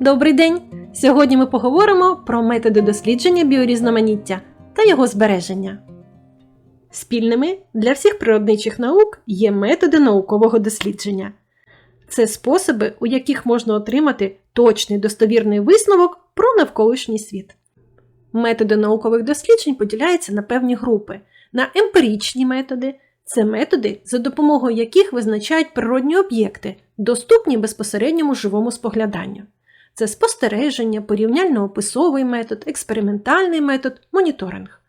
Добрий день! Сьогодні ми поговоримо про методи дослідження біорізноманіття та його збереження. Спільними для всіх природничих наук є методи наукового дослідження. Це способи, у яких можна отримати точний достовірний висновок про навколишній світ. Методи наукових досліджень поділяються на певні групи, на емпіричні методи це методи, за допомогою яких визначають природні об'єкти, доступні безпосередньому живому спогляданню. Це спостереження, порівняльно-описовий метод, експериментальний метод, моніторинг.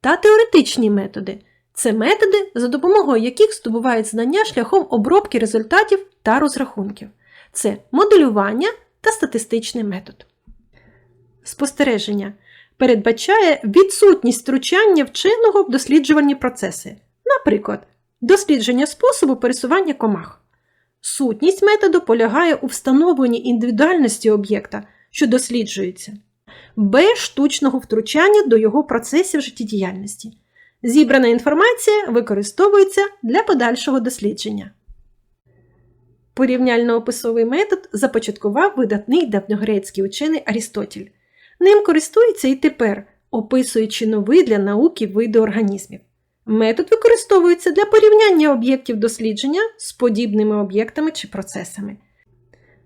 Та теоретичні методи це методи, за допомогою яких здобувають знання шляхом обробки результатів та розрахунків. Це моделювання та статистичний метод. Спостереження передбачає відсутність втручання вченого в досліджувальні процеси, наприклад, дослідження способу пересування комах. Сутність методу полягає у встановленні індивідуальності об'єкта, що досліджується, без штучного втручання до його процесів життєдіяльності. Зібрана інформація використовується для подальшого дослідження. Порівняльно-описовий метод започаткував видатний давньогрецький учений Арістотель. Ним користується і тепер, описуючи нові для науки види організмів. Метод використовується для порівняння об'єктів дослідження з подібними об'єктами чи процесами.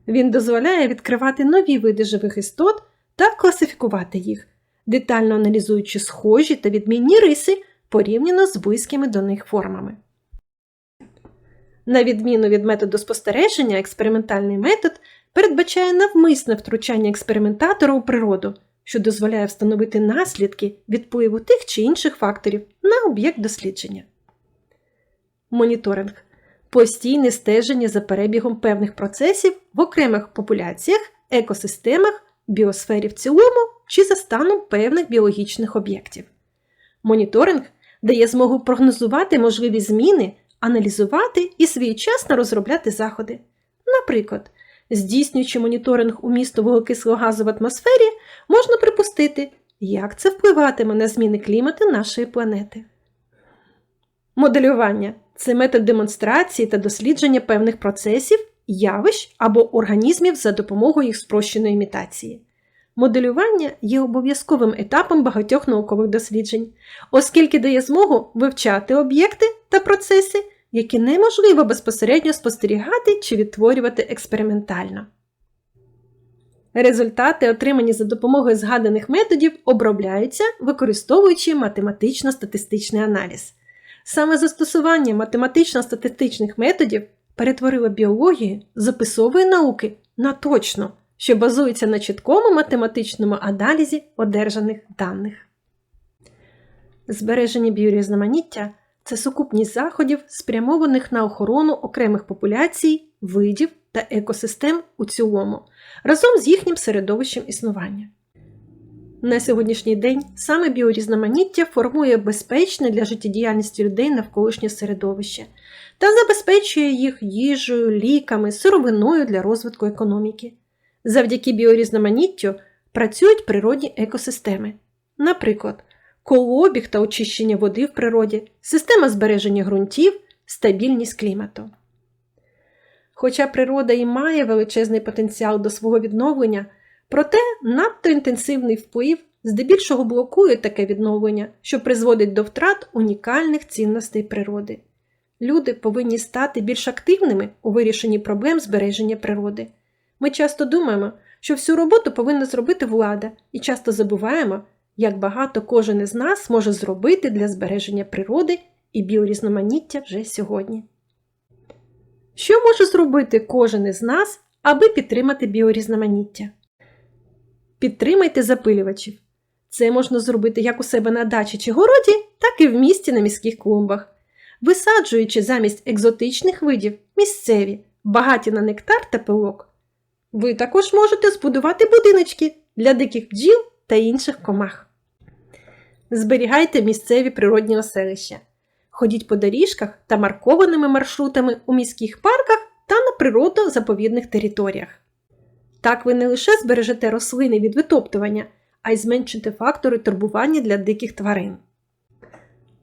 Він дозволяє відкривати нові види живих істот та класифікувати їх, детально аналізуючи схожі та відмінні риси порівняно з близькими до них формами. На відміну від методу спостереження, експериментальний метод передбачає навмисне втручання експериментатора у природу що дозволяє встановити наслідки від впливу тих чи інших факторів на об'єкт дослідження. Моніторинг постійне стеження за перебігом певних процесів в окремих популяціях, екосистемах, біосфері в цілому чи за станом певних біологічних об'єктів. Моніторинг дає змогу прогнозувати можливі зміни, аналізувати і своєчасно розробляти заходи. Наприклад, Здійснюючи моніторинг умісту вуглекислого в атмосфері, можна припустити, як це впливатиме на зміни клімату нашої планети. Моделювання це метод демонстрації та дослідження певних процесів, явищ або організмів за допомогою їх спрощеної імітації. Моделювання є обов'язковим етапом багатьох наукових досліджень, оскільки дає змогу вивчати об'єкти та процеси які неможливо безпосередньо спостерігати чи відтворювати експериментально. Результати, отримані за допомогою згаданих методів, обробляються, використовуючи математично-статистичний аналіз. Саме застосування математично-статистичних методів перетворило біологію з описової науки на точну, що базується на чіткому математичному аналізі одержаних даних. Збереження біорізноманіття це сукупність заходів, спрямованих на охорону окремих популяцій, видів та екосистем у цілому, разом з їхнім середовищем існування. На сьогоднішній день саме біорізноманіття формує безпечне для життєдіяльності людей навколишнє середовище та забезпечує їх їжею, ліками, сировиною для розвитку економіки. Завдяки біорізноманіттю працюють природні екосистеми. Наприклад, колообіг та очищення води в природі, система збереження ґрунтів, стабільність клімату. Хоча природа і має величезний потенціал до свого відновлення, проте надто інтенсивний вплив здебільшого блокує таке відновлення, що призводить до втрат унікальних цінностей природи. Люди повинні стати більш активними у вирішенні проблем збереження природи. Ми часто думаємо, що всю роботу повинна зробити влада, і часто забуваємо, як багато кожен із нас може зробити для збереження природи і біорізноманіття вже сьогодні. Що може зробити кожен із нас, аби підтримати біорізноманіття? Підтримайте запилювачів. Це можна зробити як у себе на дачі чи городі, так і в місті на міських клумбах, висаджуючи замість екзотичних видів місцеві, багаті на нектар та пилок. Ви також можете збудувати будиночки для диких бджіл та інших комах. Зберігайте місцеві природні оселища. Ходіть по доріжках та маркованими маршрутами у міських парках та на природно-заповідних територіях. Так ви не лише збережете рослини від витоптування, а й зменшите фактори турбування для диких тварин.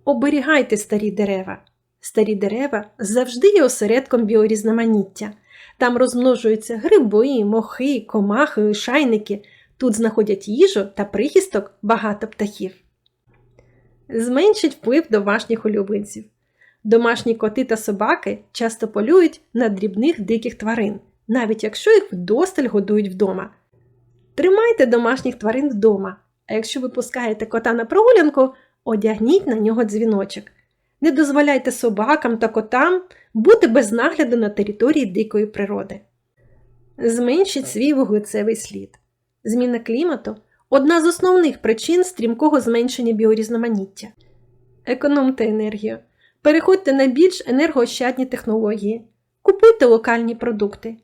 Оберігайте старі дерева. Старі дерева завжди є осередком біорізноманіття, Там розмножуються гриби, мохи, комахи, лишайники. Тут знаходять їжу та прихисток багато птахів. Зменшить вплив домашніх улюбленців. Домашні коти та собаки часто полюють на дрібних диких тварин, навіть якщо їх вдосталь годують вдома. Тримайте домашніх тварин вдома, а якщо ви пускаєте кота на прогулянку, одягніть на нього дзвіночок. Не дозволяйте собакам та котам бути без нагляду на території дикої природи. Зменшіть свій вуглецевий слід. Зміна клімату одна з основних причин стрімкого зменшення біорізноманіття. Економте енергію. Переходьте на більш енергоощадні технології, купуйте локальні продукти,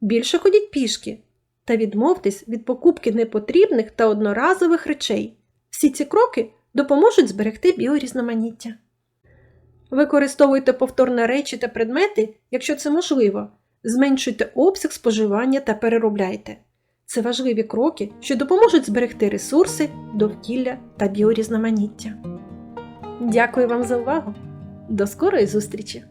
більше ходіть пішки та відмовтесь від покупки непотрібних та одноразових речей. Всі ці кроки допоможуть зберегти біорізноманіття. Використовуйте повторні речі та предмети, якщо це можливо. Зменшуйте обсяг споживання та переробляйте. Це важливі кроки, що допоможуть зберегти ресурси, довкілля та біорізноманіття. Дякую вам за увагу! До скорої зустрічі!